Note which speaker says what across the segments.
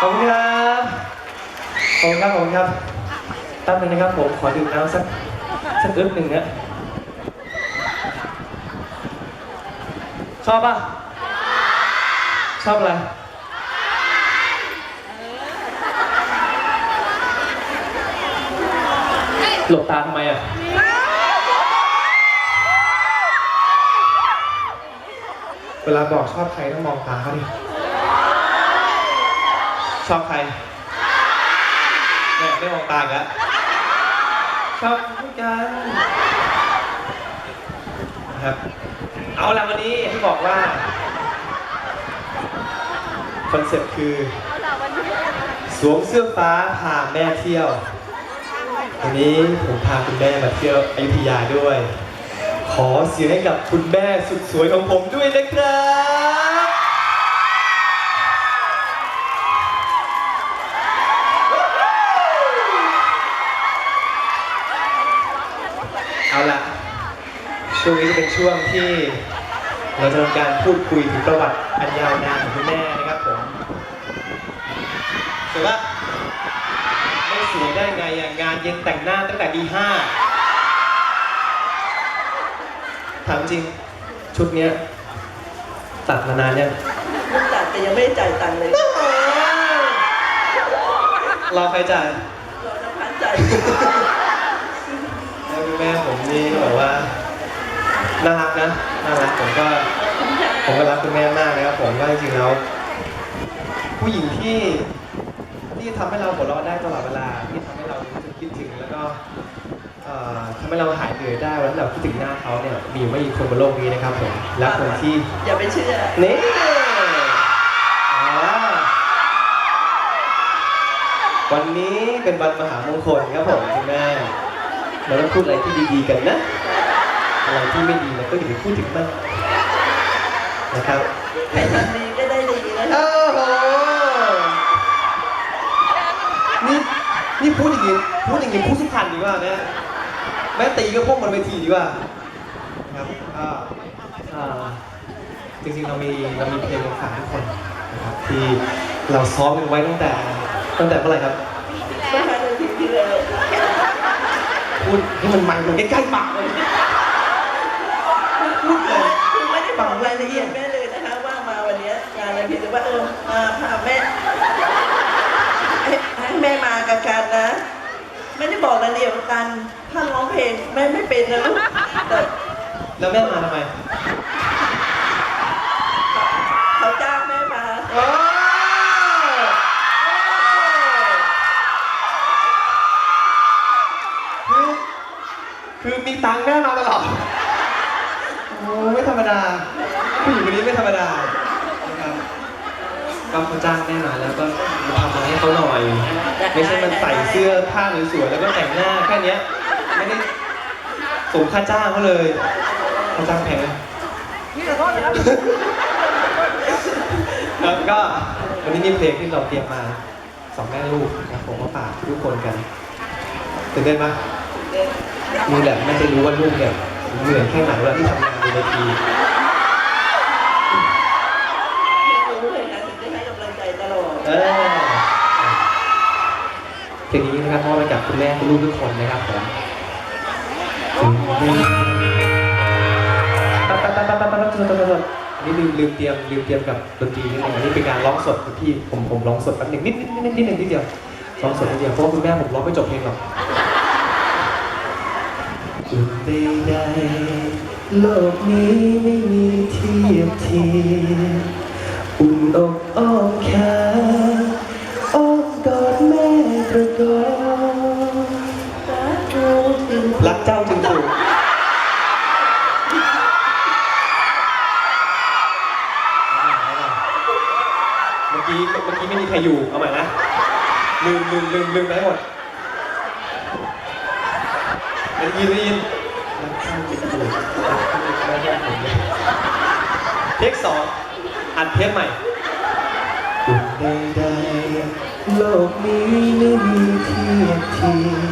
Speaker 1: ขอบคุณครับขอบคุณครับขอบคุณครับแป๊บนึงนะครับผมขอดื่มน้ำสักสักอึ๊บหนึ่งนะชอบป่ะ ชอบอะไร หลบตาทำไมอะเวลาบอกชอบใครต้องมองตาเขาดิ ชอบใครเนี่ยไม่มองตากแล้วชอบทุกกันนะครับ เอาละวันนี้ที่บอกว่าคอนเซ็ปต์คือสวมเสื้อฟ้าพาแม่เที่ยว วันนี้ผมพาคุณแม่มาเที่ยวอยุธยาด้วย ขอเสียงให้กับคุณแม่สุดสวยของผมด้วยนะครับ ช่วงนี้จะเป็นช่วงที่เราจะทำการพูดคุยถึงประวัติอันยาวนานของคุณแม่นะครับผมสวยปะไม่สวยได้ไงอะงานเย็นแต่งหน้าตั้งแต่ดีห้าถามจริงชุดเนี้ยตัดมานานยัง
Speaker 2: ลูกตัดแต่ยังไม่ได้จ่ายตังค์เลย
Speaker 1: รอใครจ่าย
Speaker 2: รอน้ำพันจ่าย
Speaker 1: แล้วคุณแม่ผมนี่ก็บอกว่า น่ารักนะน่ารักผมก็ผมก็รักคุณแม่มากนะครับผมว่าจริงๆแล้วผู้หญิงที่ที่ทำให้เราหัวเราะได้ตลอดเวลาที่ทำให้เรารู้สึกคิดถึงแล้วก็เอ่อทำให้เราหายเหนื่อยได้วันที่เราคิดถึงหน้าเขาเนี่ยมีอยู่ไม่กี่คนบนโลกนี้นะครับผมและคนที่
Speaker 2: อย่าไปเชื่อ
Speaker 1: นี่อ่าวันนี้เป็นวันมหามงคลครับผมคุณแม่เราต้องพูดอะไรที่ดีๆกันนะ อะไรที่ไม่ดีเราก็อย่าไปพูดถึงมันนะครับ
Speaker 2: ใครทำดีก็ได้ดีนะ
Speaker 1: โอ้โหนี่นี่พูดอย่างนี้พูดอย่างนี้พูดสุพรรณดีกว่าเนี่ยแม่ตีก็พวกบนเวทีดีกว่าครับก็อ่าจริงๆเรามีเรามีเพลงมาฝากทุกคนนะครับที่เราซ้อมกันไว้ตั้งแต่ตั้งแต่เมื่อไหร่ครับ
Speaker 2: เมื่อห้านาทีที่แล้ว
Speaker 1: พูดให้มันมันมันใกล้ๆปากเลยพูดเลย
Speaker 2: คือไม่ ได้บอกรายละเอียดแม่เลยนะคะว่ามาวันนี้งานอะไรพี่แต่ว่าเออมาพาแม่ให้แม่มากับกันนะไม่ได้บอกรายละเอียดว่ากันถ้าร้องเพลงแม่ไม่เป็นนะลูกแต่
Speaker 1: แล้วแม่มาทำไม
Speaker 2: เขาจ้างแม่มา
Speaker 1: โอ้คือคือมีตังค์แม่มาตลอดโอ้ไม่ธรรมดาผู้หญิงคนนี้ไม่ธรรมดานะครับก็เขาจ้างแม่มาแล้วก็ทำอะไรให้เขาหน่อย ไม่ใช่มันใส่เสื้อผ้าสวยๆแล้วก็แต่งหน้าแค่เนี้ยไม่ได้สมค่าจ้างเขาเลยค่าจ้างแพงครับก็วันนี้มีเพลงที่เราเตรียมมาสองแม่ลูกนะครับผมมาฝากทุกคนกันตื่นเต้นปะนี่แหละแม่จะรู้ว่าลูกเนี่ยเหนื่อยแค่ไหนเวลาที่ทำงานบนเวที
Speaker 2: ไม่รู้เลยนะถึงได้ให้กำลังใจตลอด
Speaker 1: เออเพลง นี้นะครับมอบไปกับคุณแม่คุณลูกทุกคนนะครับผมปั๊บปั๊บปั๊บปั๊บปั๊บปั๊บปั๊บปั๊บปั๊บอันนี่ลืมลืมเตรียมลืมเตรียมกับดนตรีนิดนึงอันนี้เป็นการร้องสดคุณพี่ผมผมร้องสดแป๊บหนึงนิดนิดนิดนิดนึงนิดเดียวร้องสดนิดเดียวเพราะว่าคุณแม่ผมร้องไม่จบเพลงหรอกอุ่นใดๆโลกนี้ไม่มีเทียบเทียมอุ่นอกอ้อมแข รักเจ้าจึงถูกเมื่อกี้เมื่อกี้ไม่มีใครอยู่เอาใหม่นะลืมลืมลืมลืมไปหมดไม่ได้ยินไม่ได้ยินเทคสองอัดเทปใหม่อุ่นใดๆโลกนี้ไม่มีเทียบเทียม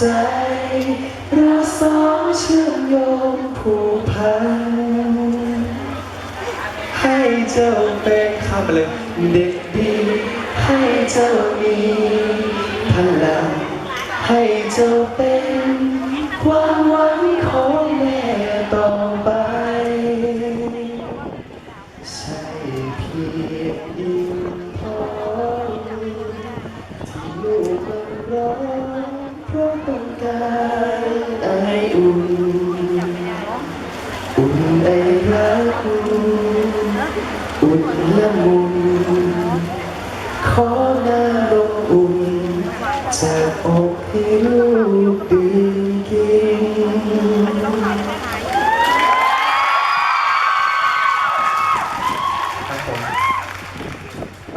Speaker 1: ใจเราสองเชื่อมโยงผูกพันให้เจ้าเป็นข้ามไปเลยเด็กดีให้เจ้ามีพลังให้เจ้าเป็นความหวังของ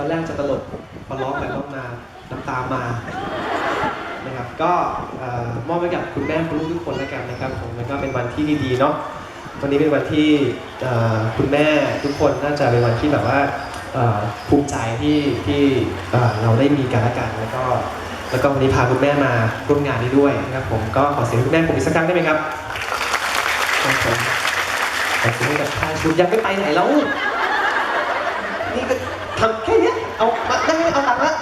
Speaker 1: อนแรกจะตลกพอร้องไปร้องมาน้ำตามานะครับก็มอบให้กับคุณแม่คุณลูกทุกคนแล้วกันนะครับผมแล้วก็เป็นวันที่ดีๆเนาะวันนี้เป็นวันที่คุณแม่ทุกคนน่าจะเป็นวันที่แบบว่าภูมิใจที่ที่เราได้มีกันและกันแล้วก็แล้วก็วันนี้พาคุณแม่มาร่วมงานนี้ด้วยนะครับผมก็ขอเสียงคุณแม่ผมอีกสักครั้งได้ไหมครับครับผมขอเสียงให้กับชายชุดยังไม่ไปไหนแล้วำแค่เนี้ยเอามาได้เอาหลังละ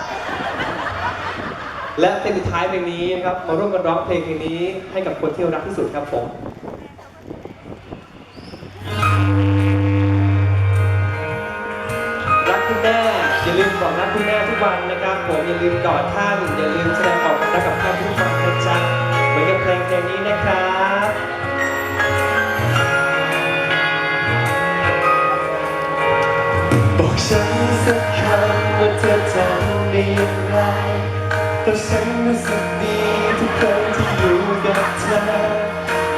Speaker 1: และเพลงสุดท้ายเพลงนี้นะครับมาร่วมกันร้องเพลงเพลงนี้ให้กับคนที่รักที่สุดครับผมรักคุณแม่อย่าลืมบอกรักคุณแม่ทุกวันนะครับ ผมอย่าลืมกอดท่านอย่าลืม บอกฉันสักคำว่าเธอทำได้อย่างไรเพราะฉันรู้สึกดีทุกครั้งที่อยู่กับเธอ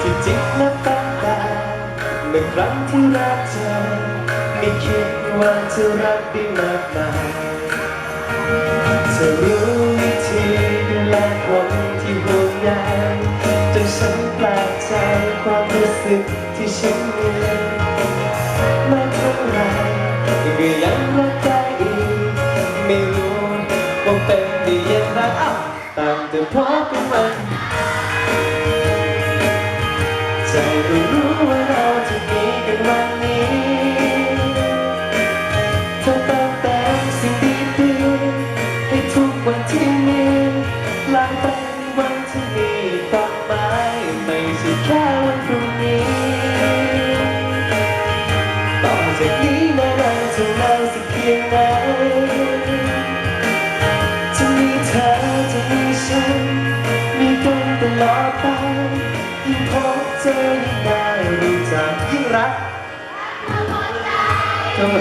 Speaker 1: ที่จริงและตั้งแต่เมื่อครั้งที่รักเธอไม่คิดว่าจะรักได้มากมายเธอรู้วิธีดูแลคนที่ห่วงใยจนฉันแปลกใจความรู้สึกที่ฉันมี พบกันวันใจก็รู้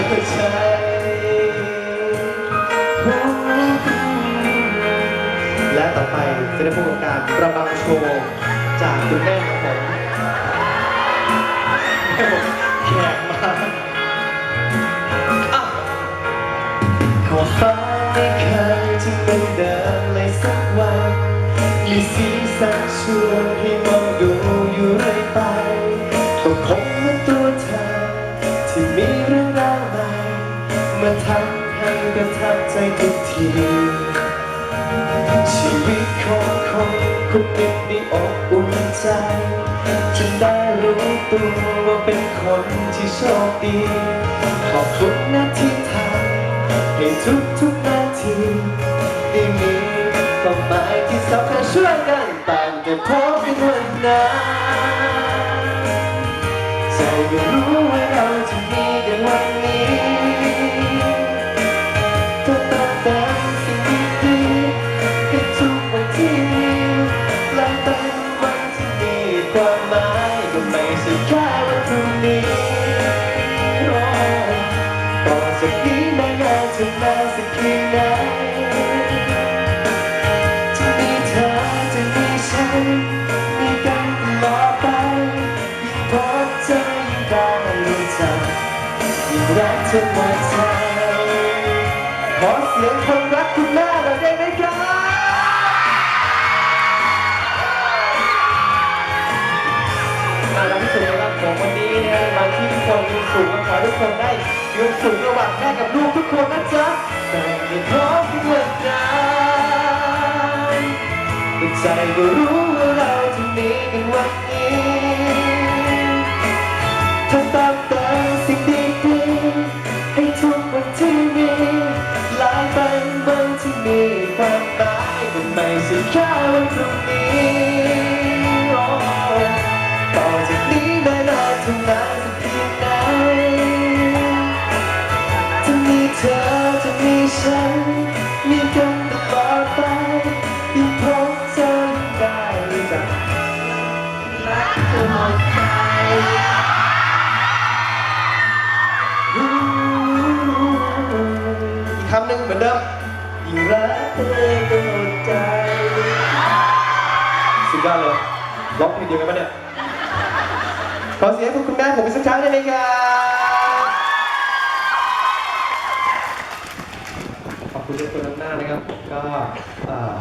Speaker 1: กำลังใจและต่อไปจะได้พบกับการประบังโชว์จากคุณแม่ ประทับใจทุกที ชีวิตของคนคนหนึ่งได้อบอุ่นใจจนได้รู้ตัวว่าเป็นคนที่โชคดี ขอบคุณนะที่ทำให้ทุกทุกนาทีได้มีความหมายที่สำคัญช่วยกันต่างแต่พบกันวันนั้นใจก็รู้ว่าเราจะมีกันวัน สุขระหว่างแม่กับลูกทุกคนนะจ๊ะแต่ไม่พร้อมเมื่อไหร่แต่ใจก็รู้ว่าเราจะมีกันวันนี้ถ้าตามแต่สิ่งดีๆให้ทุกวันที่มีหลายเป็นวันที่มีความหมายมันไม่ใช่แค่วันพรุ่งนี้ ฉันมีกันตลอไปยังพบเจอได้จาก
Speaker 2: รักเธอหมดใจ
Speaker 1: อีกคำหนึ่งเหมือนเดิมยิ่งรัก
Speaker 2: เธอจนหมดใจ
Speaker 1: สุดยอดเลยร้องเพลงเดียวกันปะเนี่ยขอเสียงคุณแม่ผมอีกสักครั้งได้ไหมครับขอบ คุณทุกคนมากๆนะครับ ก็เอ่อ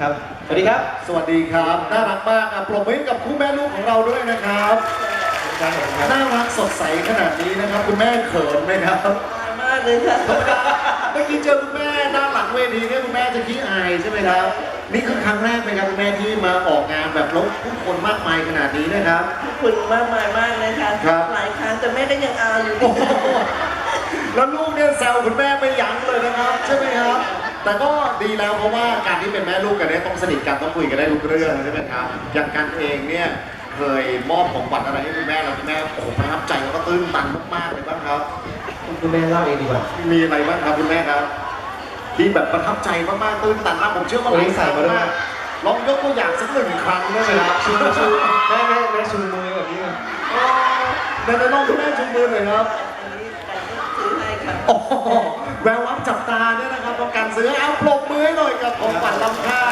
Speaker 1: ครับ สวัสดีครับ
Speaker 3: สวัสดีครับ น่ารักมากอะปรบมือให้กับคู่แม่ลูกของเราด้วยนะครับ น่ารักสดใสขนาดนี้นะครับ คุณแม่เขินไหมครับ
Speaker 2: ตายมากเลยค่ะ
Speaker 3: เมื่อกี้เจอคุณแม่ด้านหลังเวทีเนี่ยคุณแม่จะขี้อายใช่ไหมครับ นี่คือครั้งแรกไหมครับคุณแม่ที่มาออกงานแบบแล้วผู้คนมากมายขนาดนี้นะครับ
Speaker 2: ขอบคุณมากมายมากเลยค่ะ
Speaker 3: ครับ
Speaker 2: หลายครั้งแต่แม่ก็ยังอายอยู่
Speaker 3: โอ้โห แล้วลูกเนี่ยแซวคุณแม่ไม่ยั้งเลยนะครับใช่ไหมครับ แต่ก็ดีแล้วเพราะว่าการที่เป็นแม่ลูกกันเนี่ยต้องสนิทกันต้องคุยกันได้ทุกเรื่องใช่ไหมครับ อย่างกันเองเนี่ยเคยมอบของขวัญอะไรให้คุณแม่แล้วคุณแม่โอ้โหประทับใจแล้วก็ตื้นตันมากๆเลยบ้างครับ
Speaker 1: คุณแม่เล่าเองดีกว่า
Speaker 3: มีอะไรบ้างครับคุณแม่ครับ ที่แบบประทับใจมากๆตื้นตันมากผมเชื่อว่าหลายครั้งมากลองยกตัวอย่างสักหนึ่งครั้งได้ไหมครับ
Speaker 1: ชูชูแม่แม่แม่ชูมือแบบนี้เลย
Speaker 3: ในในลองคุณแม่ชูมือหน่อยครับ โอ้โหแวววับจับตาเนี่ยนะครับต้องการซื้อเอาปรบมือให้หน่อยกับของขวัญล้ำค่า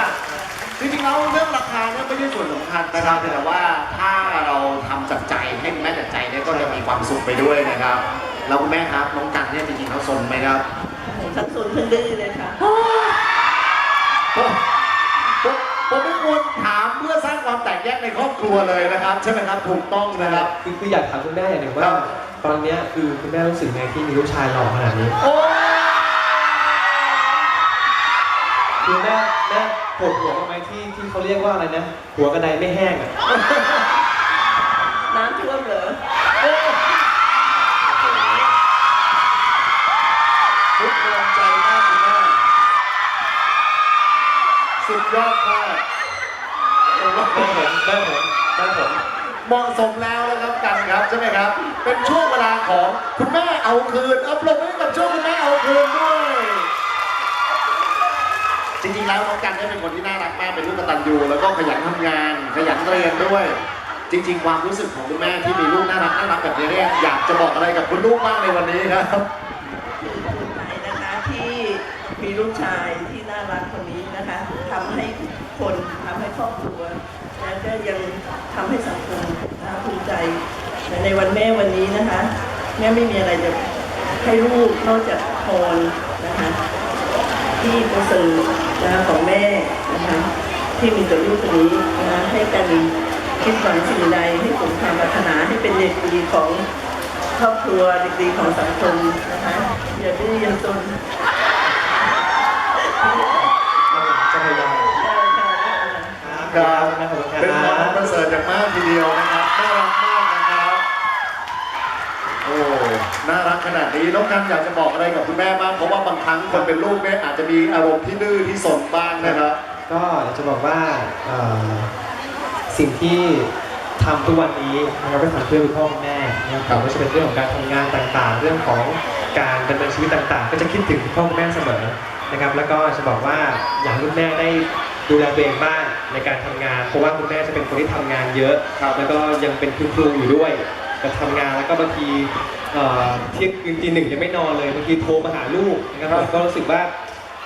Speaker 3: จริงๆแล้วเรื่องราคาเนี่ยไม่ใช่ส่วนสำคัญนะครับแต่ว่าถ้าเราทำจากใจให้คุณแม่จากใจเนี่ยก็จะมีความสุขไปด้วยนะครับแล้วคุณแม่ครับน้องกันเนี่ยจริงๆเขาสนไหมครับ
Speaker 2: ทั้งสุนทั้งดื้อเลยค่ะ
Speaker 3: ผมผมผมไม่ควรถามเพื่อสร้างความแตกแยกในครอบครัวเลยนะครับ ใช่ไหมครับถูกต้องนะครับ
Speaker 1: คือคืออยากถามคุณแม่อย่างหนึ่งว่า
Speaker 3: ครับ
Speaker 1: ตอนเนี้ยคือคุณแม่รู้สึกไงที่มีลูกชายหล่อขนาดนี้
Speaker 3: โอ้
Speaker 1: คือแม่แม่ปวดหัวบ้างไหมที่ที่เขาเรียกว่าอะไรนะ หัวกระไดไม่แห้งอะ
Speaker 2: น้ำท่วมเหรอ
Speaker 3: ทุกกำลังใจมากคุณแม่สุดยอดมากผมว่า
Speaker 1: แม่ผมแม่ผมแม่ผม
Speaker 3: เหมาะสมแล้วนะครับกันครับใช่ไหมครับ เป็นช่วงเวลาของคุณแม่เอาคืนเอาปรบมือให้กับช่วงคุณแม่เอาคืนด้วยจริงๆแล้วน้องกันเนี่ยเป็นคนที่น่ารักมากเป็นลูกกตัญญูแล้วก็ขยันทำงาน ขยันเรียนด้วย จริง ๆ ความรู้สึกของคุณแม่ที่มีลูกน่ารักน่ารักแบบนี้เนี่ยอยากจะบอกอะไรกับคุณลูกบ้างในวันนี้ครับ
Speaker 2: ภูมิใจนะคะที่มีลูกชายที่น่ารักคนนี้นะคะทำให้คนทำให้ครอบครัว แล้วก็ยังทำให้สังคม ใจและในวันแม่วันนี้นะคะ แม่ไม่มีอะไรจะให้ลูกนอกจากพรนะคะ ที่ประเสริฐนะคะของแม่นะคะที่มีต่อลูกคนนี้นะคะให้กันคิดหวังสิ่งใดให้สมความปรารถนาให้เป็นเด็กดีของครอบครัวเด็กดีของสังคมนะคะอย่าดื้ออย่าซน
Speaker 1: จะพยายาม
Speaker 3: ครับ
Speaker 1: ขอบคุณค
Speaker 3: เป็นหมอ
Speaker 1: รับ
Speaker 3: ประเสริฐอย่างมากทีเดียวนะครับ น่ารักมากนะครับโอ้น่ารักขนาดนี้น้องกันอยากจะบอกอะไรกับคุณแม่บ้างเพราะว่าบางครั้งคนเป็นลูกเนี่ยอาจจะมีอารมณ์ที่ดื้อที่สนบ้างนะครับ
Speaker 1: ก็อยากจะบอกว่าเอ่อสิ่งที่ทำทุกวันนี้นะครับก็ทำเพื่อคุณพ่อคุณแม่นะครับไม่ว่าจะเป็นเรื่องของการทำงานต่างๆ เรื่องของการดำเนินชีวิตต่างๆ ก็จะคิดถึงคุณพ่อคุณแม่เสมอนะครับ แล้วก็จะบอกว่าอยากให้คุณแม่ได้ดูแลตัวเองบ้าง ในการทำงานเพราะว่าคุณแม่จะเป็นคนที่ทำงานเยอะ
Speaker 3: ครับ
Speaker 1: แล้วก็ยังเป็นคุณครูอยู่ด้วยก็ทำงานแล้วก็บางทีเอ่อเที่ยงคืนตีหนึ่งยังไม่นอนเลยบางทีโทรมาหาลูกนะครับผมก็รู้สึกว่า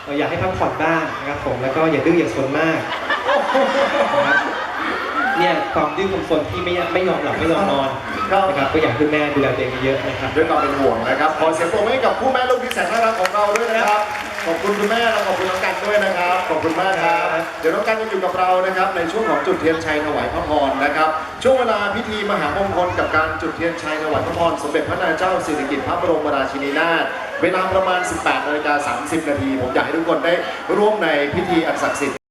Speaker 1: เอ่ออยากให้พักผ่อนบ้างนะครับผมแล้วก็อย่าดื้ออย่าซนมากนะครับเนี่ยความดื้อความซนที่ไม่ยไม่ยอมหลับไม่ยอมนอน
Speaker 3: ครับ
Speaker 1: นะครับก็อยากให้คุณแม่ดูแลตัวเองเยอะๆนะครับ
Speaker 3: ด้วยความเป็นห่วงนะครับ ขอเสียงปรบมือให้กับคู่แม่ลูกที่แสนน่ารักของเราด้วยนะครับ ขอบคุณคุณแม่และขอบคุณน้องกันด้วยนะครับ ขอบคุณมากครับ เดี๋ยวน้องกันจะอยู่กับเรานะครับ ในช่วงของจุดเทียนชัยถวายพระพรนะครับ ช่วงเวลาพิธีมหามงคลกับการจุดเทียนชัยถวายพระพรสมเด็จพระนางเจ้าสิริกิติ์พระบรมราชินีนาถเวลาประมาณ 18นาฬิกา30 นาที ผมอยากให้ทุกคนได้ร่วมในพิธีอันศักดิ์สิทธิ์